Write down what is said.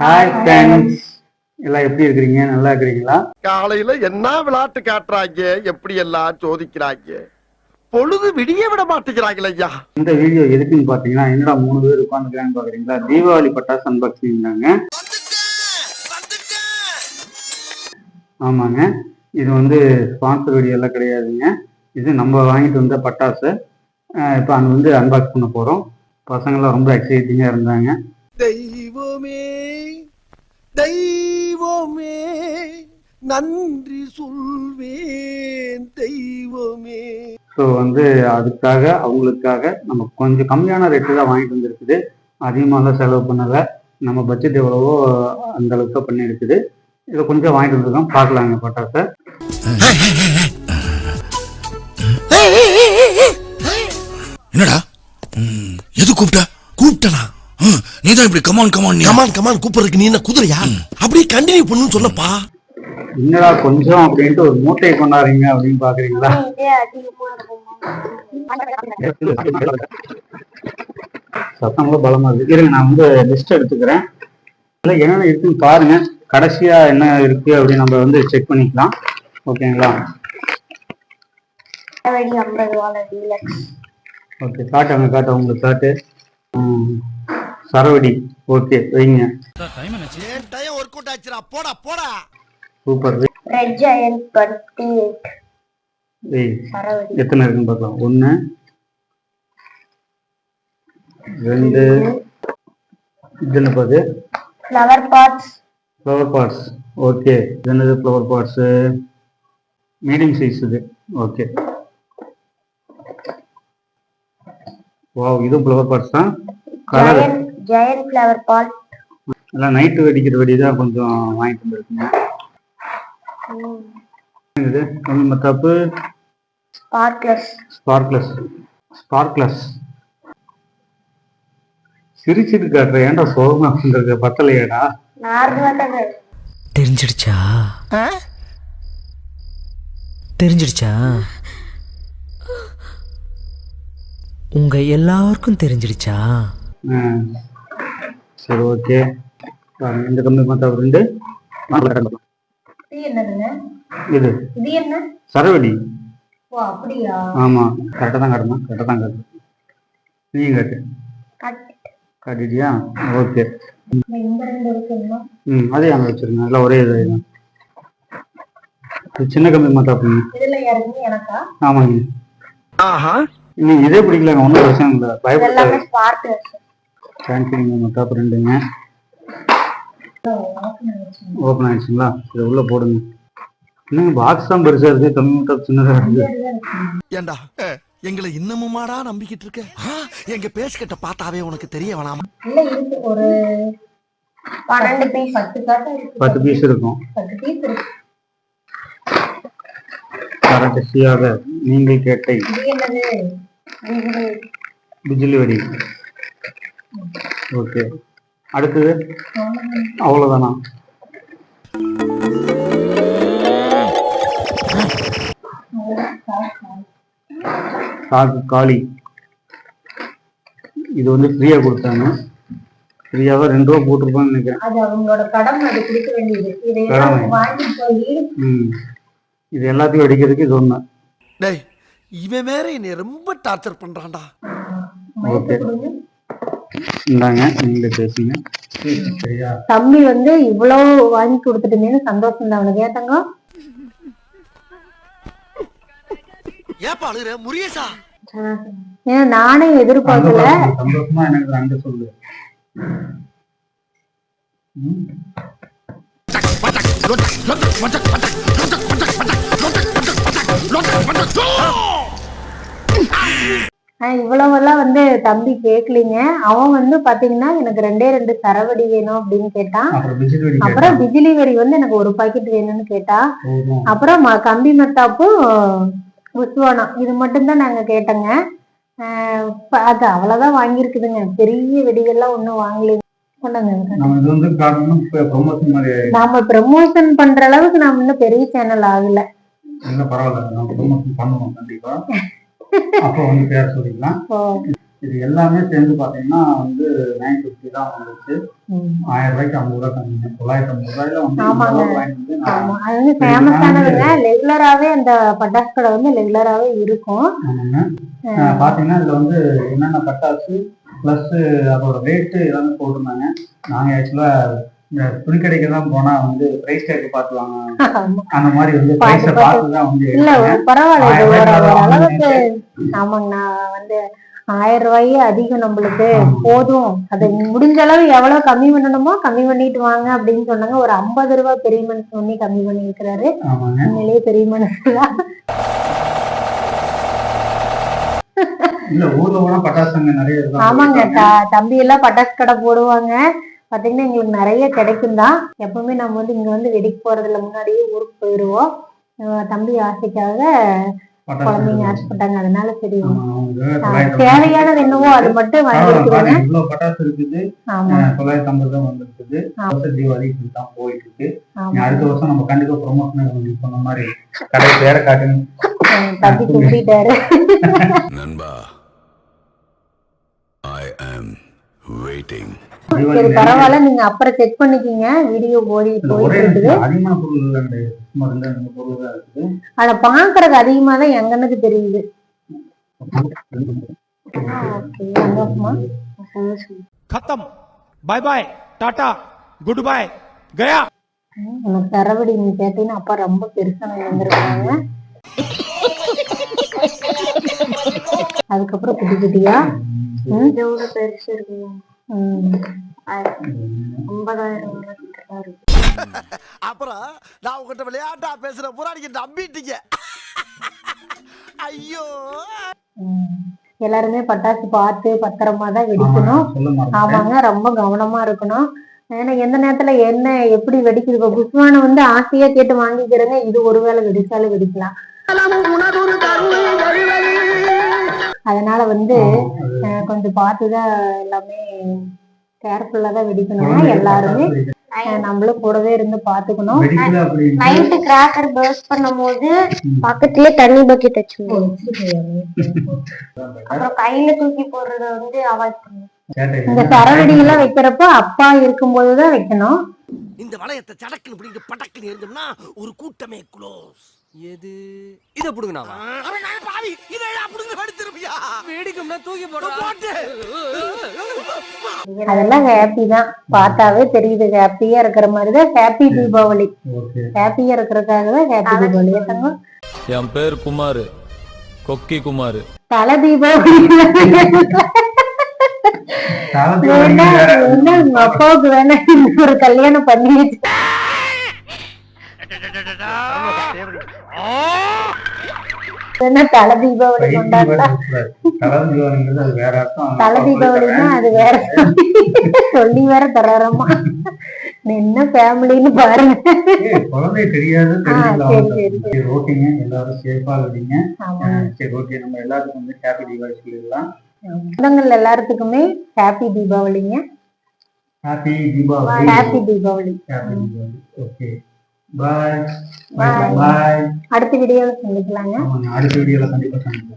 Hi friends எல்லாம் எப்படி இருக்கிறீங்க? நல்லா இருக்கிறீங்களா? காலையில என்ன விளையாட்டு காட்டுறாங்க? எப்படி எல்லாம் சோதிக்கிறாங்க? பொழுது விடிய விட மாட்டேங்கிறாங்களே ஐயா. இந்த வீடியோ எதுக்குன்னு பார்த்தீங்கன்னா என்னடா மூணு பேர் உட்காந்துக்கிறான்னு பார்க்குறீங்களா? தீபாவளி பட்டாசு அன்பாக்சிங் தாங்க. ஆமாங்க. இது வந்து ஸ்பான்சர் வீடியோ எல்லாம் கிடையாதுங்க. இது நம்ம வாங்கிட்டு வந்த பட்டாசு. இப்போ அங்கே வந்து அன்பாக்ஸ் பண்ண போகிறோம் பசங்களாம் ரொம்ப எக்ஸைட்டிங்காக இருந்தாங்க. தெய்வமே தெய்வமே நன்றி சொல்வேன் தெய்வமே. ஸோ வந்து அதுக்காக அவங்களுக்காக நம்ம கொஞ்சம் கம்மியான ரேட்டு தான் வாங்கிட்டு வந்திருக்குது. அதிகமாகலாம் செலவு பண்ணலை. நம்ம பட்ஜெட் எவ்வளவோ அந்த அளவுக்கு தான் பண்ணி இருக்குது. இதை கொஞ்சம் வாங்கிட்டு வந்திருக்கோம். பார்க்கலாங்க பட்டாசை என்னடா? எது கூப்பிட்ட? கூப்பிட்டனா? நீ தான் இப்படி come on come on come on come on கூப்பிடுறதுக்கு நீ என்ன குதிரையா? அப்படியே கண்டினியூ பண்ணுன்னு சொல்லப்பா. என்னடா கொஞ்சம் அப்படின்ட்டு ஒரு மூட்டையை கொண்டாடுறீங்க அப்படின்னு பாக்குறீங்களா? சத்தங்களும் பலமா இருக்கு. இருங்க நான் வந்து லிஸ்ட் எடுத்துக்கிறேன். இல்ல என்னென்ன இருக்குன்னு பாருங்க. கடைசியா என்ன இருக்கு அப்படின்னு நம்ம வந்து செக் பண்ணிக்கலாம். ஓகேங்களா? ஓகே காட்டு அங்க காட்டு உங்களுக்கு காட்டு. சரவடி. ஓகே வைங்க. டயம் ஒர்க் அவுட் ஆச்சுடா? போடா போடா. சூப்பர் ரெட் ஜெயண்ட் எத்தனை இருக்குன்னு பார்க்கலாம். ஒன்று ரெண்டு இது என்ன பாது? Flower pots flower pots okay இது என்னது? ஃப்ளவர் பாட்ஸு மீடியம் சைஸ் இது. ஓகே வாவ் இது ஃப்ளவர் பாட்ஸ் தான். கலர் ஜெயண்ட் ஃப்ளவர் பாட் எல்லாம் நைட்டு வெடிக்கிற வெடி தான் கொஞ்சம் வாங்கிட்டு வந்துருக்குங்க. இது கம்மி மத்தாப்பு ஸ்பார்க்லஸ் ஸ்பார்க்லஸ் ஸ்பார்க்லஸ் சிரிச்சிட்டு காட்டுற ஏன்டா சோகமா இருக்க பத்தலையாடா. நார்மலா தான். தெரிஞ்சிடுச்சா? தெரிஞ்சிடுச்சா? உங்க எல்லாருக்கும் தெரிஞ்சிடுச்சா. சரி ஓகே. இந்த கம்பி மத்தாப்பு ரெண்டு. இது என்னதுங்க? இது. இது என்ன? சரவெடி ஓ அப்படியா? ஆமா. கரெக்டாக தான் காட்டணும் கரெக்டாக தான் காட்டு. நீங்க காட்டு. கட். காட்டிட்டியா? ஓகே. இந்த ரெண்டு இருக்குங்களா ம் அதே அங்கே வச்சிருங்க. எல்லாம் ஒரே இது சின்ன கம்பி எனக்கா? ஆமாங்க. ஆஹா. நீங்க இதே பிடிக்கலங்க. ஒன்றும் பிரச்சனை இல்லை. இது தேங்க்யூங்க மத்தாப்பு ரெண்டுங்க. ஓப்பன் ஆயிடுச்சுங்களா? இதை உள்ள போடுங்க. என்னங்க பாக்ஸ் தான் பெருசா இருக்கு? கம்மி மத்தாப்பு சின்னதா இருக்கு. ஏண்டா? எங்களை இன்னமுமாடா நம்பிக்கிட்டு இருக்க? எங்க பேஸ்கட்ட பார்த்தாவே உனக்கு தெரிய வேணாமா? ஒரு பன்னெண்டு பீஸ் பத்து பீஸ் இருக்கும். பத்து பீஸ் இருக்கு. கடைசியாக நீங்கள் கேட்ட பிஜிலி வெடி. ஓகே. அடுத்தது? அவ்வளோதானா சாக்கு காளி. இது வந்து ஃப்ரீயா கொடுத்தாங்க. ஃப்ரீயாவா ரெண்டு ரூபா போட்டிருப்பான்னு நினைக்கிறேன். அது அவங்களோட கடமை அது கொடுக்க வேண்டியது. இதை. வாங்கி போய் இது எல்லாத்தையும் வெடிக்கிறதுக்கு இது ஒன்று டேய் இவன் வேற என்னை ரொம்ப டார்ச்சர் பண்றான்டா. ஓகே. இந்தாங்க நீங்களே பேசுங்க. சரியா தம்பி வந்து இவ்வளவு வாங்கி கொடுத்துட்டுமேனு சந்தோஷம் தான் அவனுக்கு. ஏத்தங்க ஏப்பா அழுகுற? முரியேசா ஏன்னா நானே எதிர்பார்க்கல? சந்தோஷமா எனக்கு ரெண்டு சொல்லு. ம். ஆஹ் இவ்வளவு எல்லாம் வந்து தம்பி கேட்கலீங்க அவன் வந்து பாத்தீங்கன்னா எனக்கு ரெண்டே ரெண்டு சரவடி வேணும் அப்படின்னு கேட்டான். அப்புறம் பிஜிலி வெடி வந்து எனக்கு ஒரு பாக்கெட் வேணும்னு கேட்டா. போதும். அப்புறம் கம்பி மத்தாப்பும் உஸ்வானம் இது மட்டும்தான் நாங்க கேட்டோங்க. அது அவ்வளவுதான் வாங்கியிருக்குதுங்க. பெரிய வெடிகள்லாம் ஒண்ணும் வாங்கலைங்க. நாம ப்ரமோஷன் பண்ற அளவுக்கு நாம இன்னும் பெரிய சேனல் ஆகல. அப்போ வந்து பேர் சொல்லிக்கலாம். இது எல்லாமே சேர்ந்து பாத்தீங்கன்னா வந்து நைன் ஃபிஃப்டி தான் வந்துச்சு. ஆயிரம் ரூபாய்க்கு ஐம்பது ரூபாய் கம்மி தொள்ளாயிரத்தி ஐம்பது ரூபாயில வந்து ரெகுலராவே அந்த பட்டாசு கடை வந்து ரெகுலராவே இருக்கும். பாத்தீங்கன்னா இதுல வந்து என்னென்ன பட்டாசு பிளஸ் அதோட ரேட்டு எல்லாமே போட்டிருந்தாங்க. நாங்க ஆக்சுவலா இந்த துணிக்கடைக்கு தான் போனா வந்து பிரைஸ் டேக் பார்த்து வாங்க ஆமா. அந்த மாதிரி வந்து பார்த்து பிரைஸை பார்த்து. தான் வந்து இல்ல பரவாயில்ல. அளவுக்கு ஆமாங்க நான் வந்து ஆயிரம் ரூபாயே அதிகம் நம்மளுக்கு. போதும். அது முடிஞ்ச அளவு எவ்வளவு கம்மி பண்ணணுமோ கம்மி பண்ணிட்டு வாங்க அப்படின்னு சொன்னாங்க. ஒரு ஐம்பது ரூபாய் பெரிய மனசு பண்ணி கம்மி பண்ணி இருக்கிறாரு உண்மையிலேயே பெரிய மனசு தான். இல்ல ஊர்ல பட்டாசுங்க நிறைய ஆமாங்க தம்பி எல்லாம் பட்டாசு கடை போடுவாங்க. பாத்தீங்கன்னா எங்களுக்கு நிறைய கிடைக்கும் தான். எப்பவுமே நம்ம வந்து இங்க வந்து வெடிக்க போறதுல முன்னாடியே ஊருக்கு போயிடுவோம் தம்பி ஆசைக்காக குழந்தைங்க ஆசைப்பட்டாங்க. அதனால சரி தேவையானது என்னவோ அது மட்டும் இவ்வளவு பட்டாசு இருக்குது. தொள்ளாயிரத்தி ஐம்பது தான் வந்திருக்குது. வருஷம் தீபாவளி இப்படி தான் போயிட்டு இருக்கு. அடுத்த வருஷம் நம்ம கண்டிப்பா ப்ரொமோஷன் சொன்ன மாதிரி கடை பேர காட்டுங்க. நண்பா ஐ ஆம் வெயிட்டிங் தீபாவளி சரி பரவாயில்ல நீங்க அப்புறம் செக் பண்ணிக்கிங்க வீடியோ போய் இல்ல, போயிட்டு ஒரே இருக்குது இடத்துல அதிகமான பொருள் கிடையாது சும்மா ரெண்டு ரெண்டு பொருள் தான் இருக்குது ஆனா பாக்குறது அதிகமா தான் எங்க கண்ணுக்கு தெரியுது ஓகே சந்தோஷமா खत्म bye bye tata goodbye गया உனக்கு தரவடி நீ கேட்டீங்கன்னா அப்பா ரொம்ப பெருசா வந்திருக்காங்க அதுக்கப்புறம் குட்டி குட்டியா இதோட பெருசு இருக்கு. ஐம்பதாயிரம் அப்புறம் நான் உங்ககிட்ட விளையாட்டா பேசுற பூரா நீங்க நம்பிட்டீங்க. ஐயோ. எல்லாருமே பட்டாசு பார்த்து பத்திரமா தான் வெடிக்கணும். ஆமாங்க ரொம்ப கவனமா இருக்கணும். ஏன்னா எந்த நேரத்துல என்ன எப்படி வெடிக்குது? இப்ப புஷ்வானம் வந்து ஆசையா கேட்டு வாங்கிக்கிறேங்க. இது ஒருவேளை வெடிச்சாலும் வெடிக்கலாம். அதனால வந்து அஹ், கொஞ்சம் பார்த்துதான் எல்லாமே கேர்ஃபுல்லா தான் வெடிக்கணும் எல்லாருமே நம்மளும் கூடவே இருந்து பாத்துக்கணும் நைட்டு கிராக்கர் பர்ஸ்ட் பண்ணும்போது பக்கத்துலயே தண்ணி பக்கெட் வச்சுக்கணும். அப்புறம் கையில தூக்கி போடுறத வந்து அவாய்ட் பண்ணணும். இந்த சரவெடி எல்லாம் வைக்கிறப்போ அப்பா இருக்கும்போதுதான் வைக்கணும். இந்த வளையத்தை சடக்குன்னு பிடிக்கிட்டு படக்குன்னு எரிஞ்சோம்னா ஒரு கூட்டமே க்ளோஸ் எது? இத புடுங்கனாவா? அவன் நான் பாவி? இதை புடுங்க எடுத்துருப்பியா வேடிக்கும்னா தூக்கி போடுறா. போட்டு. அதெல்லாம் ஹாப்பி தான். பார்த்தாவே தெரியுது ஹாப்பியா இருக்கிற மாதிரி தான் ஹாப்பி தீபாவளி. ஹாப்பியா இருக்கிறதுக்காக தான் ஹாப்பி தீபாவளி. என் பேர் குமார். கொக்கி குமார். தலை தீபாவளி. உங்க அப்பாவுக்கு வேணா ஒரு கல்யாணம் பண்ணி தலை தீபாவளி தலை தீபாவளிங்கிறது அது வேற சொல்லி வேற தராரமா என்ன ஃபேமிலின்னு பாருங்க. குழந்தை தெரியாது சரி, ஓகேங்க. எல்லாரும் சேஃபா இருக்கீங்க ஆமா. சரி ஓகே. நம்ம எல்லாத்துக்கும் வந்து ஹாப்பி தீபாவளி சொல்லிடலாம். சொந்தங்கள் எல்லாத்துக்குமே happy தீபாவளிங்க. Happy Deepavali. Happy Deepavali. Happy Deepavali. Okay bye. Bye அடுத்த வீடியோவில் சந்திக்கலாங்க. அடுத்த வீடியோல கண்டிப்பா கண்டிப்பா.